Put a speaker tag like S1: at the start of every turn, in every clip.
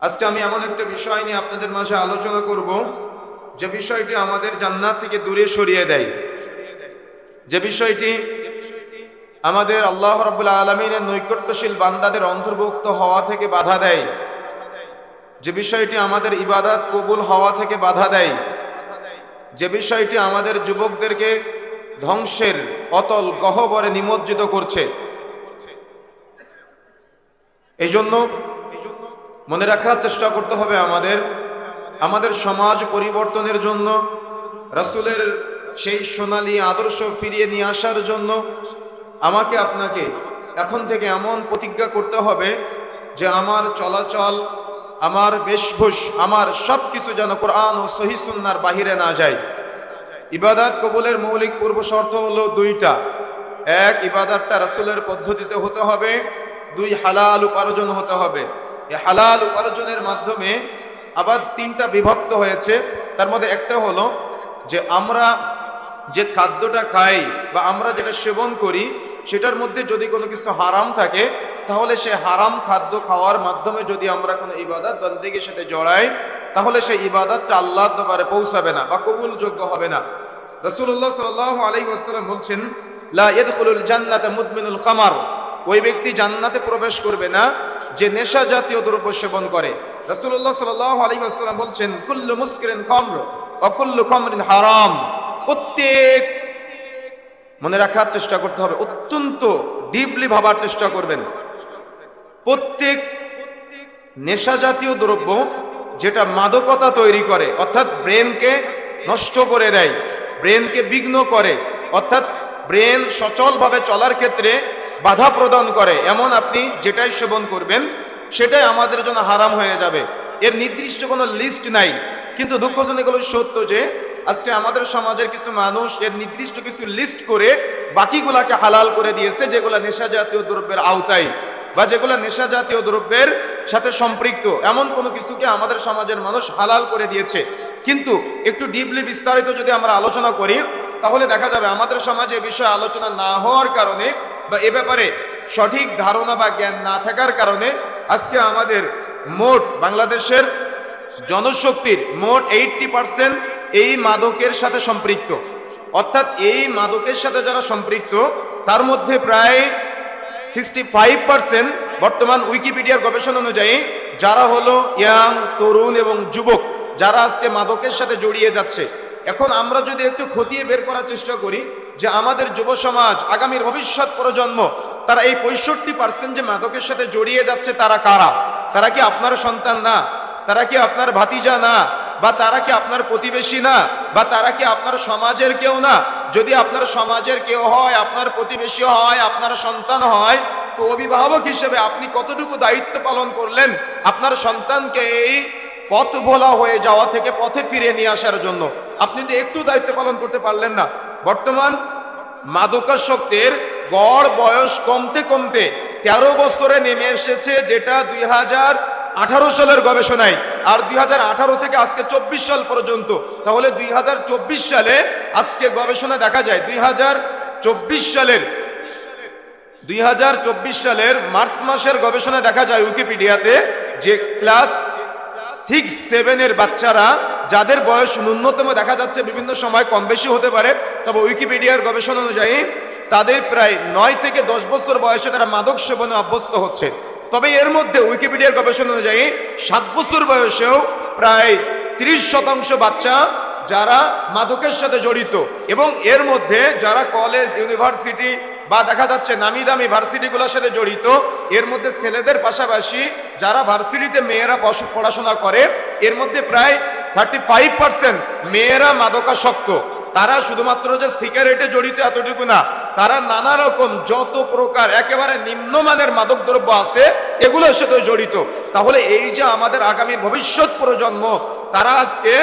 S1: আজকে আমি এমন একটা বিষয় নিয়ে আপনাদের মাঝে আলোচনা করব। যে বিষয়টি আমাদের জান্নাত থেকে দূরে সরিয়ে দেয়। যে বিষয়টি আমাদের আল্লাহ রব্বুল আলমিনের নৈকট্যশীল বান্দাদের অন্তর্ভুক্ত হওয়া থেকে বাধা দেয়। যে বিষয়টি আমাদের ইবাদত কবুল হওয়া থেকে বাধা দেয়। যে বিষয়টি আমাদের যুবকদেরকে ধ্বংসের অতল গহবরে নিমজ্জিত করছে। এই জন্য মনে রাখার চেষ্টা করতে হবে আমাদের। আমাদের সমাজ পরিবর্তনের জন্য, রাসূলের সেই সোনালি আদর্শ ফিরিয়ে নিয়ে আসার জন্য আমাকে আপনাকে এখন থেকে এমন প্রতিজ্ঞা করতে হবে যে আমার চলাচল, আমার বেশভূষ, আমার সব কিছু যেন কোরআন ও সহি সুন্নার বাহিরে না যায়। ইবাদাত কবুলের মৌলিক পূর্ব শর্ত হলো দুইটা। এক, ইবাদাতটা রাসূলের পদ্ধতিতে হতে হবে। দুই, হালাল উপার্জন হতে হবে। হালাল উপার্জনের মাধ্যমে আবার তিনটা বিভক্ত হয়েছে। তার মধ্যে একটা হলো যে আমরা যে খাদ্যটা খাই বা আমরা যেটা সেবন করি, সেটার মধ্যে যদি কোনো কিছু হারাম থাকে, তাহলে সে হারাম খাদ্য খাওয়ার মাধ্যমে যদি আমরা কোনো ইবাদত বন্দিগের সাথে জড়াই, তাহলে সেই ইবাদতটা আল্লাহ দরবারে পৌঁছাবে না বা কবুলযোগ্য হবে না। রসুল্লাহ সাল আসসালাম বলছেন, লা ইদখুলুল জান্নাতে মুদমিনুল কামার ওই ব্যক্তি জান্নাতে প্রবেশ করবে না, যে নেশা জাতীয় দ্রব্য সেবন করে। রসুল্লাহ সাল আলী আসসালাম বলছেন, কুল্লু মুস্কিরিন কমর অকুল্লু কমরিন হারাম। প্রত্যেক মনে রাখার চেষ্টা করতে হবে, অত্যন্ত ডিপলি ভাবার চেষ্টা করবেন। প্রত্যেক নেশা জাতীয় দ্রব্য যেটা মাদকতা তৈরি করে, অর্থাৎ ব্রেনকে নষ্ট করে দেয়, ব্রেনকে বিঘ্ন করে, অর্থাৎ ব্রেন সচলভাবে চলার ক্ষেত্রে বাধা প্রদান করে। এমন আপনি যেটাই সেবন করবেন, সেটাই আমাদের জন্য হারাম হয়ে যাবে। এর নির্দিষ্ট কোনো লিস্ট নাই। কিন্তু দুঃখজনক হলো সত্য যে, আজকে আমাদের সমাজের কিছু মানুষ এর নির্দিষ্ট কিছু লিস্ট করে বাকিগুলাকে হালাল করে দিয়েছে, যেগুলো নেশা জাতীয় দ্রব্যের আওতায় বা যেগুলো নেশা জাতীয় দ্রব্যের সাথে সম্পৃক্ত। এমন কোনো কিছুকে আমাদের সমাজের মানুষ হালাল করে দিয়েছে। কিন্তু একটু ডিপলি বিস্তারিত যদি আমরা আলোচনা করি, তাহলে দেখা যাবে আমাদের সমাজে বিষয়ে আলোচনা না হওয়ার কারণে বা এ ব্যাপারে সঠিক ধারণা বা জ্ঞান না থাকার কারণে আজকে আমাদের মোট বাংলাদেশের জনশক্তির মোট এইটটি পার্সেন্ট এই মাদকের সাথে সম্পৃক্ত। অর্থাৎ এই মাদকের সাথে যারা সম্পৃক্ত, তার মধ্যে প্রায় সিক্সটি ফাইভ পার্সেন্ট বর্তমান উইকিপিডিয়ার গবেষণা অনুযায়ী যারা হলো ইয়াং, তরুণ এবং যুবক, যারা আজকে মাদকের সাথে জড়িয়ে যাচ্ছে। এখন আমরা যদি একটু খতিয়ে বের করার চেষ্টা করি যে আমাদের যুব সমাজ, আগামীর ভবিষ্যৎ প্রজন্ম, তারা এই পঁয়ষট্টি পার্সেন্ট যে মাদকের সাথে জড়িয়ে যাচ্ছে, তারা কারা? তারা কি আপনার সন্তান না? তারা কি আপনার ভাতিজা না? বা তারা কি আপনার প্রতিবেশী না? বা তারা কি আপনার সমাজের কেউ না? যদি আপনার সমাজের কেউ হয়, আপনার প্রতিবেশী হয়, আপনার সন্তান হয়, তো অভিভাবক হিসেবে আপনি কতটুকু দায়িত্ব পালন করলেন? আপনার সন্তানকে এই পথ ভোলা হয়ে যাওয়া থেকে পথে ফিরে নিয়ে আসার জন্য। আপনি একটু দায়িত্ব পালন করতে পারলেন না। বর্তমান মাদকাসক্তের গড় বয়স কমতে কমতে তেরো বছরে নেমে এসেছে, যেটা দুই হাজার আঠারো সালের গবেষণায়। আর দুই হাজার আঠারো থেকে আজকে চব্বিশ সাল পর্যন্ত। তাহলে দুই চব্বিশ সালে আজকে গবেষণা দেখা যায়, দুই চব্বিশ সালের দুই হাজার চব্বিশ সালের মার্চ মাসের গবেষণা দেখা যায় উইকিপিডিয়াতে যে ক্লাস সিক্স সেভেনের বাচ্চারা, যাদের বয়স ন্যূনতম দেখা যাচ্ছে বিভিন্ন সময় কম বেশি হতে পারে, তবে উইকিপিডিয়ার গবেষণা অনুযায়ী তাদের প্রায় নয় থেকে দশ বছর বয়সে তারা মাদক সেবনে অভ্যস্ত হচ্ছে। তবে এর মধ্যে উইকিপিডিয়ার গবেষণা অনুযায়ী সাত বছর বয়সেও প্রায় তিরিশ শতাংশ বাচ্চা যারা মাদকের সাথে জড়িত এবং এর মধ্যে যারা কলেজ ইউনিভার্সিটি বা দেখা যাচ্ছে নামি দামি ভার্সিটিগুলোর সাথে জড়িত, এর মধ্যে ছেলেদের পাশাপাশি যারা ভার্সিটিতে মেয়েরা পড়াশোনা করে, এর মধ্যে প্রায় থার্টি ফাইভ পার্সেন্ট মেয়েরা মাদকাসক্ত। তারা শুধুমাত্র যে সিগারেটে জড়িত এতটুকু না, তারা নানা রকম যত প্রকার একেবারে নিম্নমানের মাদক দ্রব্য আছে, এগুলোর সাথে জড়িত। তাহলে এই যে আমাদের আগামী ভবিষ্যৎ প্রজন্ম, তারা আজকে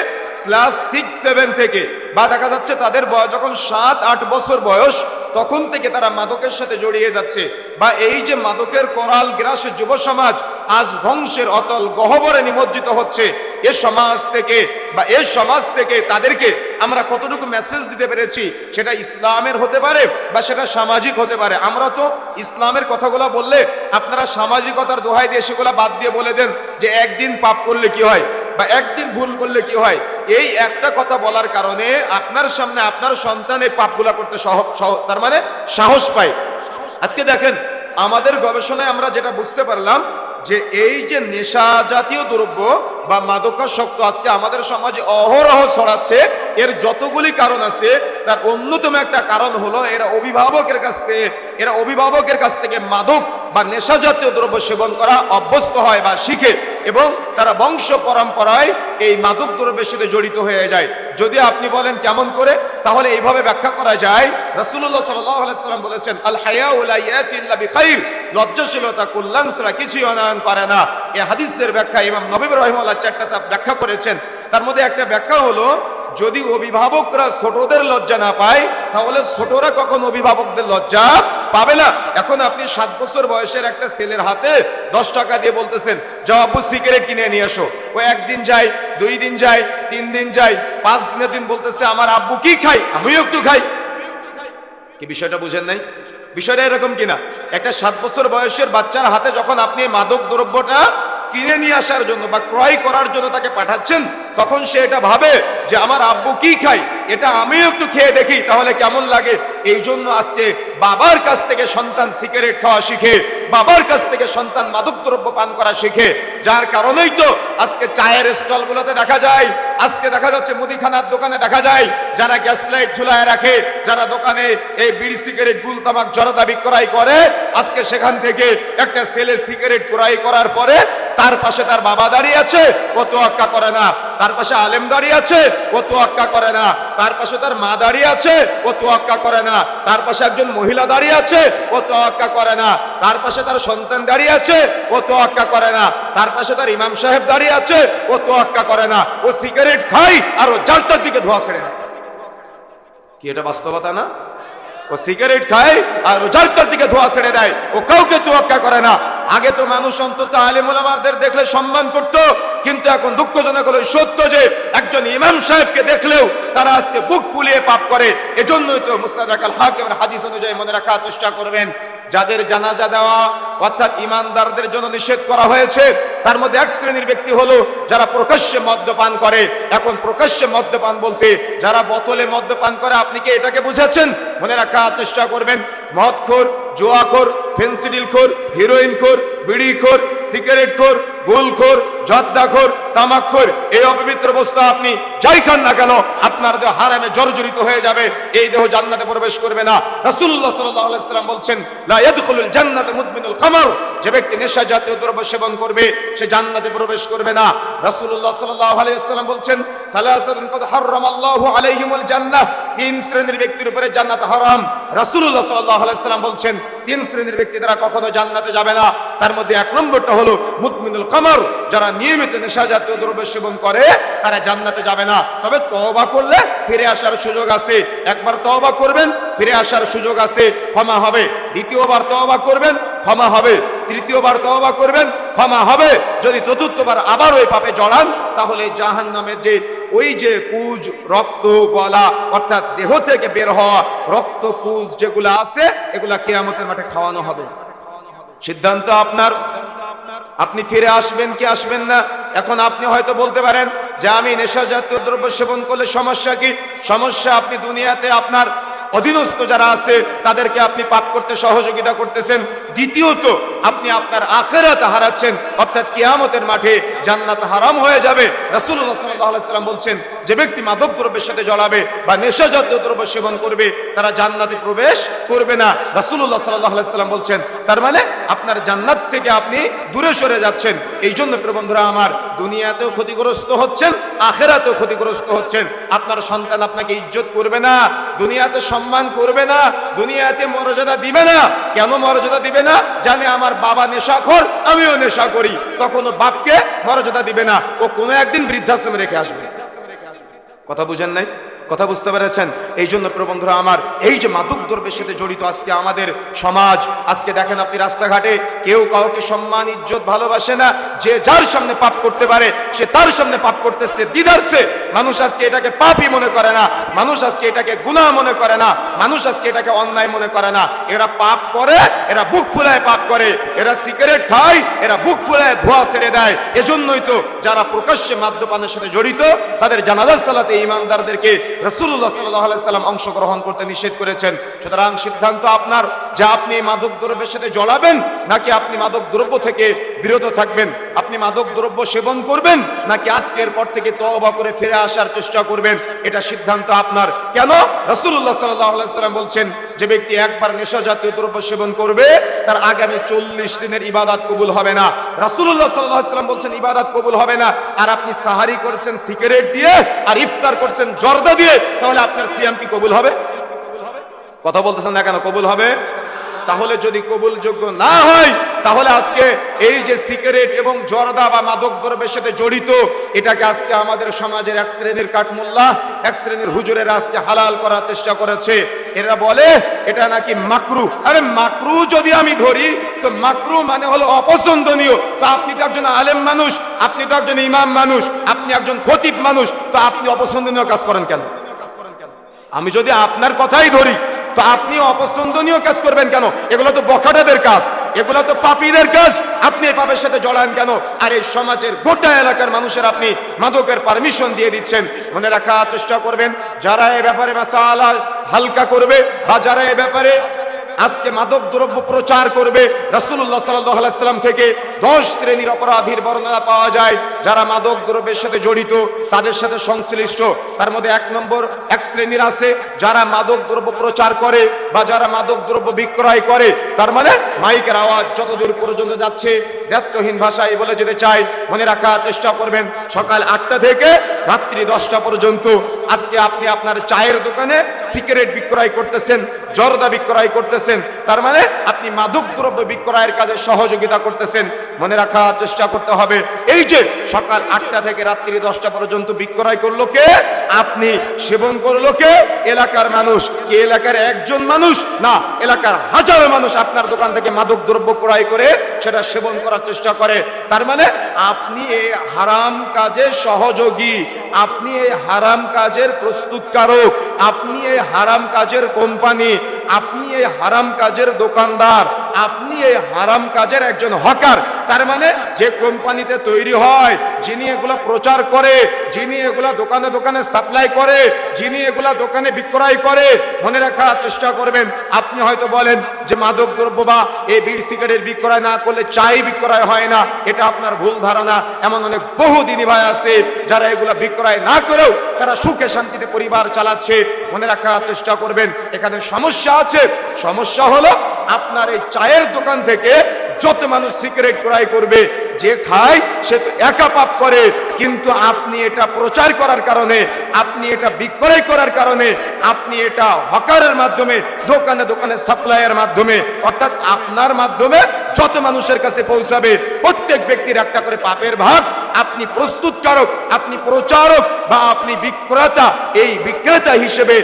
S1: ক্লাস সিক্স সেভেন থেকে, বা দেখা যাচ্ছে তাদের বয়স যখন সাত, আট বছর বয়স তখন থেকে তারা মাদকের সাথে জড়িয়ে যাচ্ছে। বা এই যে মাদকের করাল গ্রাসে যুব সমাজ আজ ধ্বংসের অতল গহবরে নিমজ্জিত হচ্ছে। এ সমাজ থেকে বা এ সমাজ থেকে তাদেরকে আমরা কতটুকু মেসেজ দিতে পেরেছি, সেটা ইসলামের হতে পারে বা সেটা সামাজিক হতে পারে। আমরা তো ইসলামের কথাগুলো বললে আপনারা সামাজিকতার দোহাই দিয়ে সেগুলো বাদ দিয়ে বলে দেন যে একদিন পাপ করলে কি হয়? বা একদিন ভুল করলে কি হয়? এই একটা কথা বলার কারণে আপনার সামনে আপনার সন্তান এই পাপগুলা করতে তার মানে সাহস পায়। আজকে দেখেন, আমাদের গবেষণায় আমরা যেটা বুঝতে পারলাম যে এই যে নেশা জাতীয় দ্রব্য বা মাদকাসক্ত আজকে আমাদের সমাজে অহরহ ছড়াচ্ছে, এর যতগুলি কারণ আছে, তার অন্যতম একটা কারণ হলো এরা অভিভাবকের কাছ থেকে এরা অভিভাবকের কাছ থেকে মাদক বা নেশা জাতীয় দ্রব্য সেবন করা অভ্যস্ত হয় বা শিখে এবং তারা বংশ পরম্পরায় এই মাদক দ্রব্যের সাথে জড়িত হয়ে যায়। যদি আপনি বলেন কেমন করে, তাহলে এইভাবে ব্যাখ্যা করা যায়। আলাইহি সাল্লাম বলেছেন, আল হায়াউ লা ইয়াতি ইল্লা বিখাইর। লজ্জাশীলতা কল্যাণ কিছুই অনায়ন করে না। এই হাদিসের ব্যাখ্যা ইমাম নবী রাহিমাহুল্লাহ চারটা তা ব্যাখ্যা করেছেন। তার মধ্যে একটা ব্যাখ্যা হলো যদি অভিভাবকরা ছোটদের লজ্জা না পায়, তাহলে ছোটরা কখন অভিভাবকদের লজ্জা পাবে না? এখন আপনি সাত বছর বয়সের একটা ছেলের হাতে দশ টাকা দিয়ে বলতেছেন, যাও আব্বু, সিগারেট কিনে নিয়ে আসো ও একদিন যায়, দুই দিন যায়, তিন দিন যায়, পাঁচ দিনের দিন বলতেছে, আমার আব্বু কি খাই আমিও একটু খাই। কি বিষয়টা বুঝেন নাই? বিষয়টা এরকম কিনা? একটা সাত বছর বয়সের বাচ্চার হাতে যখন আপনি মাদক দ্রব্যটা কিনে নিয়ে আসার জন্য বা ক্রয় করার জন্য তাকে পাঠাচ্ছেন, তখন সে এটা ভাবে যে আমার আব্বু কি খাই এটা আমিও একটু খেয়ে দেখি, তাহলে কেমন লাগে? এই জন্য আজকে বাবার কাছ থেকে সন্তান সিগারেট খাওয়া শিখে, বাবার কাছ থেকে সন্তান মাদক দ্রব্য পান করা শিখে, যার কারণেই তো আজকে চায়ের স্টলগুলোতে দেখা যায়, আজকে দেখা যাচ্ছে মুদিখানার দোকানে দেখা যায়, যারা গ্যাস লাইট ঝুলায় রাখে, যারা দোকানে এই বিড়ি সিগারেট, গুল তামাক জরদা বিক্রয় করে, আজকে সেখান থেকে একটা ছেলে সিগারেট ক্রয় করার পরে তার পাশে তার বাবা দাঁড়িয়ে আছে, ও তোয়াক্কা করে না। তার পাশে আলেম দাঁড়িয়ে আছে, ও তোয়াক্কা করে না। তার পাশে তার মা দাঁড়িয়ে আছে, ও তোয়াক্কা করে না। তার পাশে একজন মহিলা দাঁড়িয়ে আছে, ও তোয়াক্কা করে না। তার পাশে তার সন্তান দাঁড়িয়ে আছে, ও তোয়াক্কা করে না। তার পাশে তার ইমাম সাহেব দাঁড়িয়ে আছে, ও তোয়াক্কা করে না। ও সিগারেট খাই আর ও জালটার দিকে ধোয়া ছেড়ে কি এটা বাস্তবতা না? ও সিগারেট খায় আর রোজারটার দিকে ধোয়া ছেড়ে দেয়। ও কাউকে তোয়াক্কা করে না। আগে তো মানুষ অন্তত আলিমুলামারদের দেখলে সম্মান করত, কিন্তু এখন দুঃখজনক হলো সত্য যে একজন ইমাম সাহেবকে দেখলেও তারা আজকে বুক ফুলিয়ে পাপ করে। এজন্যই তো মুস্তাদাক আল হাকিমের হাদিস অনুযায়ী মনে রাখার চেষ্টা করবেন। যাদের জানাজা দেওয়া, অর্থাৎ ইমানদারদের জন্য নিষেধ করা হয়েছে, তার মধ্যে এক শ্রেণির ব্যক্তি হলো যারা প্রকাশ্যে মদ্যপান করে। এখন প্রকাশ্যে মদ্যপান বলতে যারা বোতলে মদ্যপান করে, আপনি কি এটাকে বুঝেছেন? মনে রাখার চেষ্টা করবেন। মদখোর জুয়াখোর ফেন্সিডিলখোর হিরোইনখোর বিড়িখোর সিগারেটখোর গোলখোর জর্দাখোর তামাকখোর এই অপবিত্র বস্তু আপনি যাই খান না কেন, আপনার দেহ হারামে জর্জরিত হয়ে যাবে, এই দেহ জান্নাতে প্রবেশ করবে না। রাসূলুল্লাহ সাল্লাল্লাহু আলাইহি সাল্লাম বলছেন, লা ইয়াদখুলুল জান্নাতে মুদমিনুল খামর। যে ব্যক্তি নেশা জাতীয় দ্রব্য সেবন করবে, সে জান্নাতে প্রবেশ করবে না। রাসূলুল্লাহ সাল্লাল্লাহু আলাইহি সাল্লাম বলছেন, সালাসাতুন কদ হারামাল্লাহু আলাইহিমুল জান্নাহ। তিন শ্রেণির ব্যক্তির উপরে জান্নাত হারাম। রাসূলুল্লাহ সাল্লাল্লাহু আলাইহি সাল্লাম বলছেন, তিন শ্রেণির ব্যক্তি তারা কখনো জান্নাতে যাবে না। তার মধ্যে এক নম্বরটা হলো মুদমিনুল খামর যারা নিয়মিত নেশা জাতীয় দ্রব্য সেবন করে, তারা জান্নাতে যাবে না। তবে তওবা করলে ফিরে আসার সুযোগ আছে। একবার তওবা করবেন, ফিরে আসার সুযোগ আছে। ক্ষমা হবে। দ্বিতীয়বার তওবা করবেন, ক্ষমা হবে। তৃতীয়বার তওবা করবেন, ক্ষমা হবে। যদি চতুর্থবার আবার ওই পাপে জড়ান, তাহলে জাহান নামের যে ওই যে পুজ, রক্ত, গলা, অর্থাৎ দেহ থেকে বের হওয়া রক্ত পুজ যেগুলো আছে, এগুলা কেয়ামতের মাঠে খাওয়ানো হবে। সিদ্ধান্ত আপনার? আপনি ফিরে আসবেন কি আসবেন না? এখন আপনি হয়তো বলতে পারেন, যে আমি নেশা জাতীয় দ্রব্য সেবন করলে সমস্যা কি? সমস্যা আপনি দুনিয়াতে আপনার অধীনস্থ যারা আছে, তাদেরকে আপনি পাপ করতে সহযোগিতা করতেছেন। দ্বিতীয়ত আপনি আপনার আখেরাত হারাচ্ছেন। অর্থাৎ কিয়ামতের মাঠে জান্নাত হারাম হয়ে যাবে। আলাইহি সাল্লাম বলছেন, যে ব্যক্তি মাদক দ্রব্যের সাথে জড়াবে বা নেশা জাতীয় দ্রব্য সেবন করবে, তারা জান্নাতে প্রবেশ করবে না। রাসূলুল্লাহ সাল্লাল্লাহু আলাইহি সাল্লাম বলছেন, তার মানে আপনার জান্নাত থেকে আপনি দূরে সরে যাচ্ছেন। এই জন্য প্রিয় বন্ধুরা, আমার দুনিয়াতেও ক্ষতিগ্রস্ত হচ্ছেন, আখেরাতেও ক্ষতিগ্রস্ত হচ্ছেন। আপনার সন্তান আপনাকে ইজ্জত করবে না, দুনিয়াতে সম্মান করবে না, দুনিয়াতে মর্যাদা দিবে না। কেন মর্যাদা দিবে না? জানে আমার বাবা নেশাখর, আমিও নেশা করি। তখন বাপকে মর্যাদা দিবে না। ও কোনো একদিন বৃদ্ধাশ্রমে রেখে আসবে। কথা বুঝেন নাই? কথা বুঝতে পেরেছেন? এই জন্য প্রিয় বন্ধুরা আমার, এই যে মাদক দ্রব্যের সাথে জড়িত আজকে আমাদের সমাজ, আজকে দেখেন আপনি রাস্তাঘাটে কেউ কাউকে সম্মান, ইজ্জত, ভালোবাসে না, যে যার সামনে পাপ করতে পারে, সে তার সামনে পাপ করতেছে দিদারছে মানুষ আজকে এটাকে পাপই মনে করে না, মানুষ আজকে এটাকে গুনাহ মনে করে না, মানুষ আজকে এটাকে অন্যায় মনে করে না। এরা পাপ করে, এরা বুক ফুলায় পাপ করে, এরা সিগারেট খায়, এরা বুক ফুলায় ধোয়া ছেড়ে দেয়। এজন্যই তো যারা প্রকাশ্যে মাদ্যপানের সাথে জড়িত, তাদের জানাজার সালাতে ইমানদারদেরকে রসুল্লাহ সাল্লাহ সাল্লাম অংশগ্রহণ করতে নিষেধ করেছেন। সুতরাং সিদ্ধান্ত আপনার। যে আপনি মাদক দ্রব্যের সাথে জড়াবেন, নাকি আপনি মাদক দ্রব্য থেকে বিরত থাকবেন? আপনি মাদক দ্রব্য সেবন করবেন, নাকি আজকের পর থেকে তওবা করে ফিরে আসার চেষ্টা করবেন? এটা সিদ্ধান্ত আপনার। কেন? রসুল্লাহ সাল্লাহ সাল্লাম বলছেন, যে ব্যক্তি একবার নেশা জাতীয় দ্রব্য সেবন করবে, তার আগামী চল্লিশ দিনের ইবাদত কবুল হবে না। রাসুল্লাহ সাল্লাম বলছেন, ইবাদত কবুল হবে না। আর আপনি সাহারি করছেন সিগারেট দিয়ে, আর ইফতার করছেন জর্দা দিয়ে, তাহলে আপনার সিয়াম কি কবুল হবে? কথা বলতেছেন না কেন? কবুল হবে? তাহলে যদি কবুলযোগ্য না হয়, তাহলে আজকে এই যে সিগারেট এবং জর্দা বা মাদক দ্রব্যের সাথে জড়িত, এটাকে আজকে আমাদের সমাজের এক শ্রেণির কাঠমোল্লা, এক শ্রেণির হুজুরের আজকে হালাল করার চেষ্টা করেছে। এরা বলে, এটা নাকি মাকরু? আরে মাকরু যদি আমি ধরি, তো মাকরু মানে হলো অপছন্দনীয়। তো আপনি তো একজন আলেম মানুষ, আপনি তো একজন ইমাম মানুষ, আপনি একজন খতিব মানুষ, তো আপনি অপছন্দনীয় কাজ করেন কেন? আমি যদি আপনার কথাই ধরি তো আপনি অপছন্দনীয় কাজ করবেন কেন? এগুলো তো বখাটাদের কাজ। এগুলো তো পাপীদের কাজ। আপনি এই পাপের সাথে জড়ান কেন? আর এই সমাজের গোটা এলাকার মানুষের আপনি মাদকের পারমিশন দিয়ে দিচ্ছেন। মনে রাখার চেষ্টা করবেন, যারা এ ব্যাপারে মাসালা হালকা করবে বা যারা এ ব্যাপারে আজকে মাদক দ্রব্য প্রচার করবে সাল্লাল্লাহু সাল্লাম থেকে দশ শ্রেণির অপরাধীর বর্ণনা পাওয়া যায়, যারা মাদক দ্রব্যের সাথে জড়িত, তাদের সাথে সংশ্লিষ্ট। তার মধ্যে এক নম্বর, এক শ্রেণির আছে, যারা মাদক দ্রব্য প্রচার করে বা যারা মাদক দ্রব্য বিক্রয় করে, তার মানে মাইকের আওয়াজ যতদূর পর্যন্ত যাচ্ছে দায়িত্বহীন ভাষায় বলে যেতে চাই। মনে রাখার চেষ্টা করবেন, সকাল আটটা থেকে রাত্রি দশটা পর্যন্ত। আজকে আপনি আপনার চায়ের দোকানে সিগারেট বিক্রয় করতেছেন, জর্দা বিক্রয় করতেছেন, তার মানে আপনি মাদক দ্রব্য বিক্রয়ের কাজে সহযোগিতা করতেছেন। মনে রাখার চেষ্টা করতে হবে। এই যে সকাল আটটা থেকে রাত্রি দশটা পর্যন্ত বিক্রয় করল কে? আপনি। সেবন করল কে? এলাকার মানুষ। কে এলাকার একজন মানুষ? না, এলাকার হাজারো মানুষ আপনার দোকান থেকে মাদক দ্রব্য ক্রয় করে সেটা সেবন করার চেষ্টা করে। তার মানে আপনি এই হারাম কাজের সহযোগী। আপনি এই হারাম কাজের প্রস্তুতকারক। আপনি এই হারাম কাজের কোম্পানি। আপনি এই হারাম কাজের দোকানদার। আপনি এই হারাম কাজের একজন হকার। তার মানে যে কোম্পানিতে তৈরি হয়, যিনি এগুলো প্রচার করে, যিনি এগুলা দোকানে দোকানে সাপ্লাই করে, যিনি এগুলা দোকানে বিক্রয় করে, মনে রাখার চেষ্টা করবেন। আপনি হয়তো বলেন যে, মাদক দ্রব্য বা এই বিড়ি সিগারেট বিক্রয় না করলে চাই বিক্রয় হয় না। এটা আপনার ভুল ধারণা। এমন অনেক বহু দিনী ভাই আছে, যারা এগুলা বিক্রয় না করেও তারা সুখে শান্তিতে পরিবার চালাচ্ছে। মনে রাখার চেষ্টা করবেন, এখানে সমস্যা আছে। সমস্যা হলো আপনার এই চায়ের দোকান থেকে যত মানুষ সিগারেট ক্রয় করবে, যে খায়, সে তো একা পাপ করে। কিন্তু আপনি এটা প্রচার করার কারণে, আপনি এটা বিক্রয় করার কারণে, আপনি এটা হকারের মাধ্যমে, দোকানে দোকানে সাপ্লাইয়ের মাধ্যমে, অর্থাৎ আপনার মাধ্যমে যত মানুষের কাছে পৌঁছাবে, প্রত্যেক ব্যক্তির একটা করে পাপের ভাগ আপনি প্রস্তুতকারক, আপনি প্রচারক বা আপনি বিক্রেতা। এই বিক্রেতা হিসেবে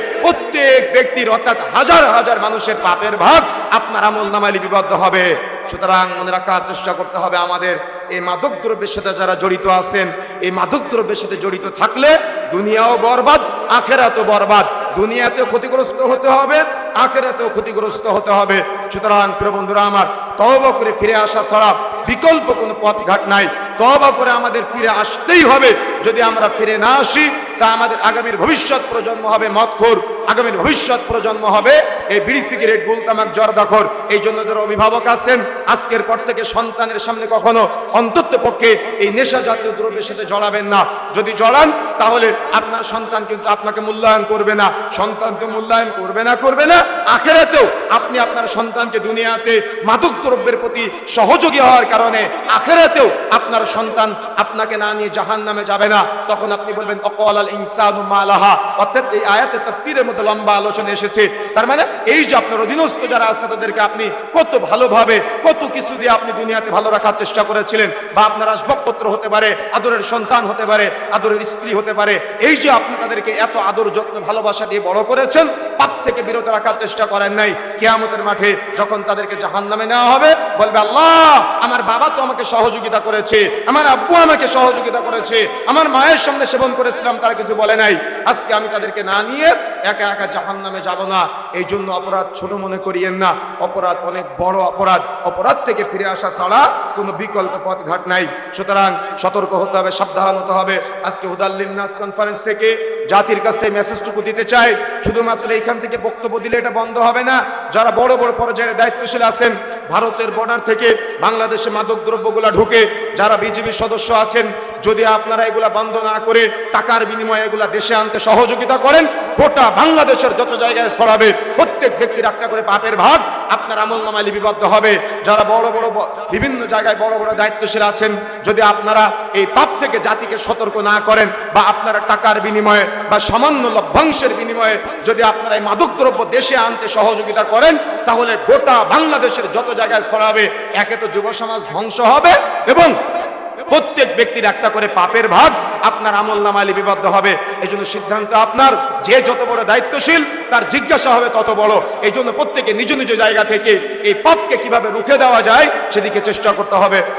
S1: প্রত্যেক ব্যক্তির, অর্থাৎ হাজার হাজার মানুষের পাপের ভাগ আপনার আমল নামায় লিপিবদ্ধ হবে। সুতরাং মনে রাখার চেষ্টা করতে হবে আমাদের এই মাদক দ্রব্যের সাথে যারা জড়িত আছেন। এই মাদক দ্রব্যের সাথে জড়িত থাকলে দুনিয়াও বরবাদ, আখেরাতও বরবাদ। দুনিয়াতে ক্ষতিগ্রস্ত হতে হবে, আখেরাতেও ক্ষতিগ্রস্ত হতে হবে। সুতরাং প্রিয় বন্ধুরা আমার, তওবা করে ফিরে আসা ছাড়া বিকল্প কোনো পথঘাট নাই। তওবা করে আমাদের ফিরে আসতেই হবে। যদি আমরা ফিরে না আসি তা আমাদের আগামীর ভবিষ্যৎ প্রজন্ম হবে মদখোর। আগামীর ভবিষ্যৎ প্রজন্ম হবে এই বিড়ি সিগারেট, গুলতামাক, জর্দাখর। এই জন্য যারা অভিভাবক আছেন, আজকের পর থেকে সন্তানের সামনে কখনো অন্তত পক্ষে এই নেশা জাতীয় দ্রব্যের সাথে জড়াবেন না। যদি জড়ান, তাহলে আপনার সন্তান কিন্তু আপনাকে মূল্যায়ন করবে না। সন্তানকে মূল্যায়ন করবে না করবে না। আখেরাতেও আপনি আপনার সন্তানকে দুনিয়াতে মাদক দ্রব্যের প্রতি সহযোগী হওয়ার কারণে আখেরাতেও আপনার সন্তান আপনাকে না নিয়ে জাহান নামে যাবে না। তখন আপনি বলবেন অকল আল ইনসানু মালাহা। অর্থাৎ এই আয়াতে তাফসীরের মধ্যে লম্বা আলোচনা এসেছে। তার মানে
S2: এই যে আপনার অধীনস্থ যারা আছে, তাদেরকে আপনি কত ভালোভাবে, কত কিছু দিয়ে আপনি দুনিয়াতে ভালো রাখার চেষ্টা করেছিলেন। বা আপনার আসবাবপত্র হতে পারে, আদরের সন্তান হতে পারে, আদরের স্ত্রী হতে পারে। এই যে আপনি তাদেরকে এত আদর, যত্ন, ভালোবাসা দিয়ে বড় করেছেন পাপ থেকে বিরত রাখার চেষ্টা করেন নাই। কেয়ামতের মাঠে যখন তাদেরকে জাহান নামে নেওয়া হবে, বলবে, আল্লাহ, আমার বাবা তো আমাকে সহযোগিতা করেছে, আমার আব্বু আমাকে সহযোগিতা করেছে, আমার মায়ের সামনে সেবন করেছিলাম, তারা কিছু বলে নাই। আজকে আমি তাদেরকে না নিয়ে একা একা জাহান নামে যাব না। এই জন্য অপরাধ ছোট মনে করিয়েন না। অপরাধ অনেক বড় অপরাধ। অপরাধ থেকে ফিরে আসা ছাড়া কোনো বিকল্প পথ ঘাট নাই। সুতরাং সতর্ক হতে হবে, সাবধান হতে হবে। আজকে হুদাল্লিম নাস কনফারেন্স থেকে জাতির কাছে মেসেজটুকু দিতে চাই। শুধুমাত্র এইখান থেকে বক্তব্য দিলে এটা বন্ধ হবে না। যারা বড় বড় পর্যায়ে দায়িত্বশীল আছেন ভারতের বর্ডার থেকে বাংলাদেশে মাদক দ্রব্যগুলা ঢুকে যারা বিজেপি সদস্য আছেন, যদি আপনারা এগুলা বন্ধ না করে টাকার বিনিময়ে এগুলা দেশে আনতে সহযোগিতা করেন, গোটা বাংলাদেশের যত জায়গায় ছড়াবে, প্রত্যেক ব্যক্তির একটা করে পাপের ভাগ আপনার আমল নামায় লিপিবদ্ধ হবে। যারা বড় বড় বিভিন্ন জায়গায় বড় বড় দায়িত্বশীল আছেন, যদি আপনারা এই পাপ থেকে জাতিকে সতর্ক না করেন বা আপনারা টাকার বিনিময়ে বা সামান্য লভ্যাংশের বিনিময়ে যদি আপনারা এই মাদকদ্রব্য দেশে আনতে সহযোগিতা করেন, তাহলে গোটা বাংলাদেশের যত জায়গায় ছড়াবে, একে তো যুব সমাজ ধ্বংস হবে এবং প্রত্যেক ব্যক্তির একটা করে পাপের ভাগ আপনার আমল নামায় লিপিবদ্ধ হবে। এই জন্য সিদ্ধান্ত আপনার, যে যত বড় দায়িত্বশীল, তার জিজ্ঞাসা হবে তত বড়। এই জন্য প্রত্যেকে নিজ নিজ জায়গা থেকে এই পাপকে কীভাবে রুখে দেওয়া যায়, সেদিকে চেষ্টা করতে হবে।